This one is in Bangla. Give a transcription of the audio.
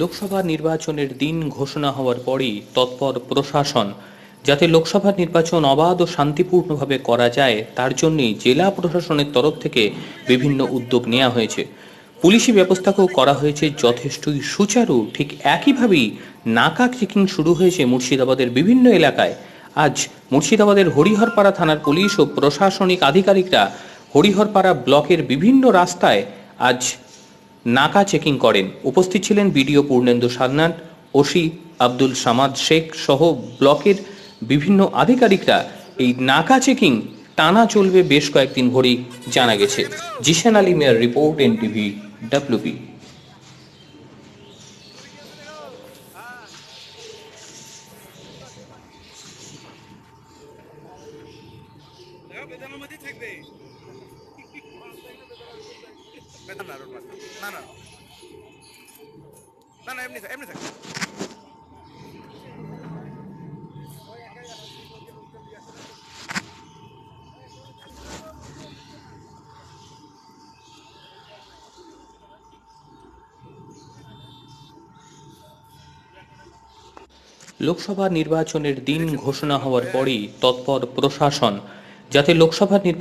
লোকসভা নির্বাচনের দিন ঘোষণা হওয়ার পরই তৎপর প্রশাসন। যাতে লোকসভা নির্বাচন অবাধ ও শান্তিপূর্ণভাবে করা যায়, তার জন্যই জেলা প্রশাসনের তরফ থেকে বিভিন্ন উদ্যোগ নেওয়া হয়েছে। পুলিশি ব্যবস্থাকেও করা হয়েছে যথেষ্টই সুচারু, ঠিক একইভাবেই নাকা চেকিং শুরু হয়েছে মুর্শিদাবাদের বিভিন্ন এলাকায়। আজ মুর্শিদাবাদের হরিহরপাড়া থানার পুলিশ ও প্রশাসনিক আধিকারিকরা হরিহরপাড়া ব্লকের বিভিন্ন রাস্তায় আজ নাকা চেকিং করেন। উপস্থিত ছিলেন বিডিও পূর্ণেন্দু সান্যাল, ওসি আব্দুল সামাদ শেখ সহ ব্লকের বিভিন্ন আধিকারিকরা। এই নাকা চেকিং টানা চলবে বেশ কয়েকদিন ধরেই জানা গেছে। জিশান আলী মেয়ার রিপোর্ট এন টিভি ডাব্লিউবি দেখো থাকবে। বেদান না রোড। না না না না এমনি থাক- এমনি থাকবে লোকসভা নির্বাচনের দিন ঘোষণা হওয়ার পরই তৎপর প্রশাসন, যাতে লোকসভা নির্বাচন